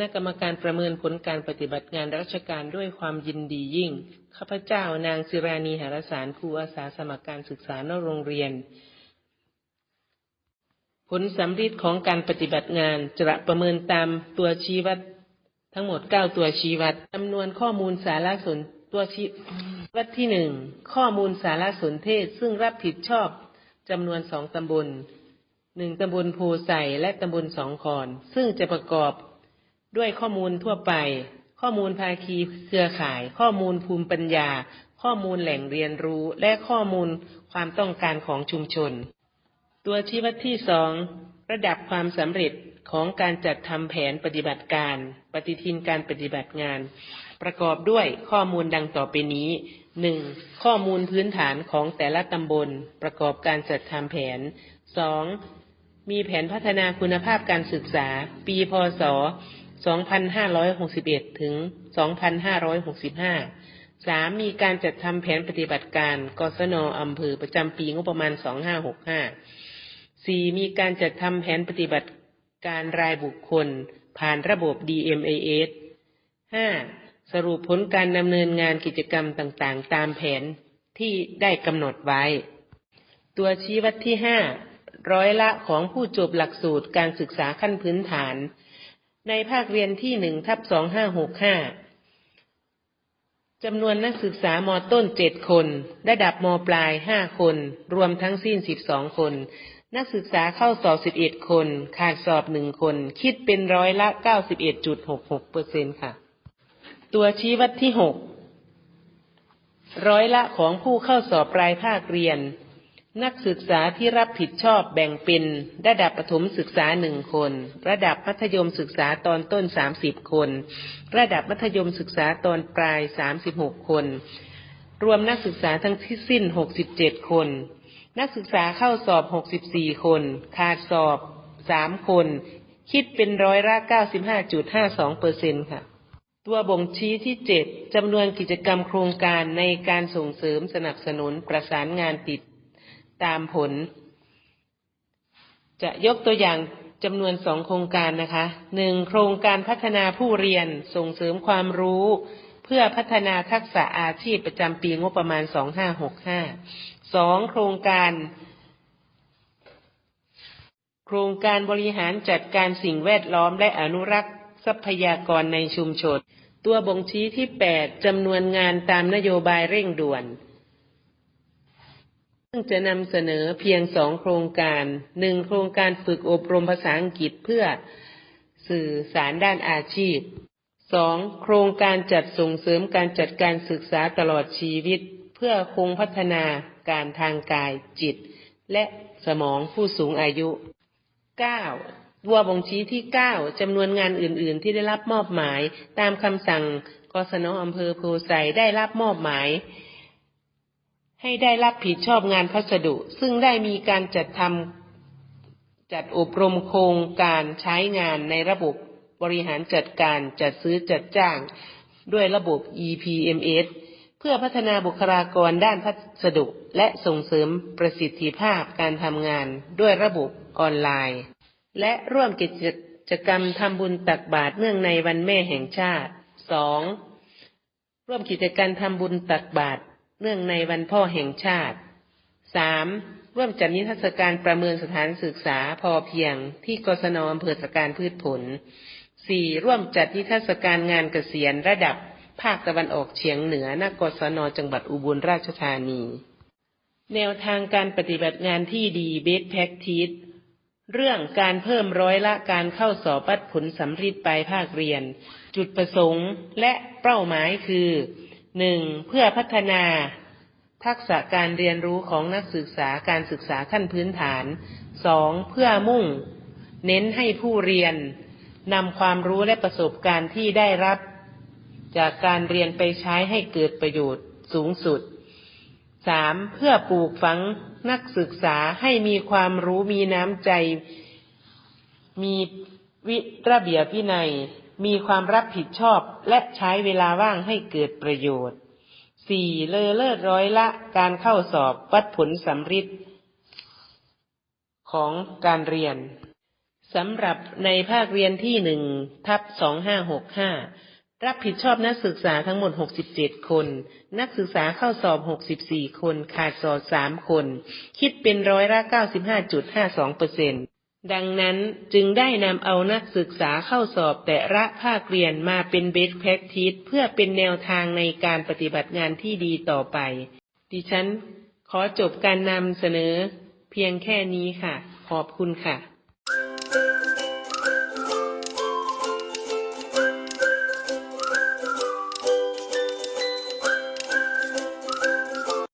ณะกรรมการประเมินผลการปฏิบัติงานราชการด้วยความยินดียิ่ง ข้าพเจ้านางศิรานีหารสารครูอาสาสมัครการศึกษานอกโรงเรียน ผลสำฤทธิ์ของการปฏิบัติงานจะประเมินตามตัวชี้วัด ทั้งหมด 9 ตัวชี้วัดจำนวนข้อมูลสารสนตัวชี้วัดที่หนึ่งข้อมูลสารสนเทศซึ่งรับผิดชอบจำนวนสองตำบลหนึ่งตำบลโพไซและตำบลสองคอน ซึ่งจะประกอบ ด้วยข้อมูลทั่วไป ข้อมูลภาคีเครือข่าย ข้อมูลภูมิปัญญา ข้อมูลแหล่งเรียนรู้ และข้อมูลความต้องการของชุมชน ตัวชี้วัดที่สองระดับความสำเร็จของการจัดทำแผนปฏิบัติการ ปฏิทินการปฏิบัติงาน ประกอบด้วยข้อมูลดังต่อไปนี้หนึ่งข้อมูลพื้นฐานของแต่ละตำบล ประกอบการจัดทำแผนสองมีแผนพัฒนาคุณภาพการศึกษา ปีพศ 2561 ถึง 2565สามมีการจัดทำแผนปฏิบัติการ กศนอำเภอประจำปีงบประมาณ 2565สี่มีการจัดทำแผนปฏิบัติการรายบุคคล ผ่านระบบ DMAS ห้าสรุปผลการดำเนินงานกิจกรรมต่างๆ ตามแผนที่ได้กำหนดไว้ ตัวชี้วัดที่ห้าร้อยละของผู้จบหลักสูตรการศึกษาขั้นพื้นฐาน ในภาคเรียนที่หนึ่งทับสองห้าหกห้าจำนวนนักศึกษามต้นเจ็ดคน ระดับมปลายห้าคน รวมทั้งสิ้นสิบสองคน นักศึกษาเข้าสอบสิบเอ็ดคน ขาดสอบหนึ่งคน คิดเป็นร้อยละเก้าสิบเอ็ดจุดหกหกเปอร์เซ็นค่ะ ตัวชี้วัดที่หกร้อยละของผู้เข้าสอบปลายภาคเรียน นักศึกษาที่รับผิดชอบแบ่งเป็นระดับประถมศึกษาหนึ่งคน ระดับมัธยมศึกษาตอนต้นสามสิบคน ระดับมัธยมศึกษาตอนปลายสามสิบหกคน รวมนักศึกษาทั้งที่สิ้นหกสิบเจ็ดคน นักศึกษาเข้าสอบหกสิบสี่คน ขาดสอบสามคน คิดเป็นร้อยละเก้าสิบห้าจุดห้าสองเปอร์เซ็นค่ะ ตัวบ่งชี้ที่เจ็ดจำนวนกิจกรรมโครงการในการส่งเสริมสนับสนุนประสานงานติด ตามผล จะยกตัวอย่างจำนวนสองโครงการนะคะหนึ่งโครงการพัฒนาผู้เรียนส่งเสริมความรู้เพื่อพัฒนาทักษะอาชีพประจำปีงบประมาณสองห้าหกห้าสองโครงการ โครงการบริหารจัดการสิ่งแวดล้อมและอนุรักษ์ทรัพยากรในชุมชน ตัวบ่งชี้ที่แปดจำนวนงานตามนโยบายเร่งด่วน ซึ่งจะนำเสนอเพียงสองโครงการหนึ่งโครงการฝึกอบรมภาษาอังกฤษเพื่อสื่อสารด้านอาชีพสองโครงการจัดส่งเสริมการจัดการศึกษาตลอดชีวิต เพื่อคงพัฒนาการทางกายจิต และสมองผู้สูงอายุ 9. วัวบ่งชี้ที่9จำนวนงานอื่น ๆ ที่ได้รับมอบหมาย ตามคำสั่งกศนอำเภอโพไซได้รับมอบหมาย ให้ได้รับผิดชอบงานพัสดุ ซึ่งได้มีการจัดทำจัดอบรมโครงการใช้งานในระบบบริหารจัดการจัดซื้อจัดจ้าง ด้วยระบบ EPMS เพื่อพัฒนาบุคลากรด้านพัสดุ และส่งเสริมประสิทธิภาพการทำงานด้วยระบบออนไลน์ และร่วมกิจกรรมทำบุญตักบาตรเนื่องในวันแม่แห่งชาติ 2. ร่วมกิจกรรมทำบุญตักบาตร เนื่องในวันพ่อแห่งชาติ 3. ร่วมจัดนิทรรศการประเมินสถานศึกษาพอเพียงที่กศนอำเภอสการพืชผล 4. ร่วมจัดนิทรรศการงานเกษียณระดับภาคตะวันออกเฉียงเหนือณกศนจังหวัดอุบลราชธานี แนวทางการปฏิบัติงานที่ดีเบสแพ็กทีสเรื่องการเพิ่มร้อยละการเข้าสอบวัดผลสำริดปลายภาคเรียน จุดประสงค์และเป้าหมายคือ หนึ่งเพื่อพัฒนา ทักษะการเรียนรู้ของนักศึกษาการศึกษาขั้นพื้นฐานสองเพื่อมุ่ง เน้นให้ผู้เรียนนำความรู้และประสบการณ์ที่ได้รับ จากการเรียนไปใช้ให้เกิดประโยชน์สูงสุดสามเพื่อปลูกฝังนักศึกษาให้มีความรู้มีน้ำใจ มีวิระเบียบวินัย มีความรับผิดชอบและใช้เวลาว่างให้เกิดประโยชน์สี่เลอเลิศร้อยละการเข้าสอบวัดผลสำริดของการเรียนสำหรับในภาคเรียนที่หนึ่งทับสองห้าหกห้ารับผิดชอบนักศึกษาทั้งหมดหกสิบเจ็ดคน นักศึกษาเข้าสอบหกสิบสี่คน ขาดสอบสามคน คิดเป็นร้อยละเก้าสิบห้าจุดห้าสองเปอร์เซ็น ดังนั้นจึงได้นำเอานักศึกษาเข้าสอบแต่ละภาคเรียนมาเป็นเบสแพ c ทิสเพื่อเป็นแนวทางในการปฏิบัติงานที่ดีต่อไป ดิฉันขอจบการนำเสนอเพียงแค่นี้ค่ะ ขอบคุณค่ะ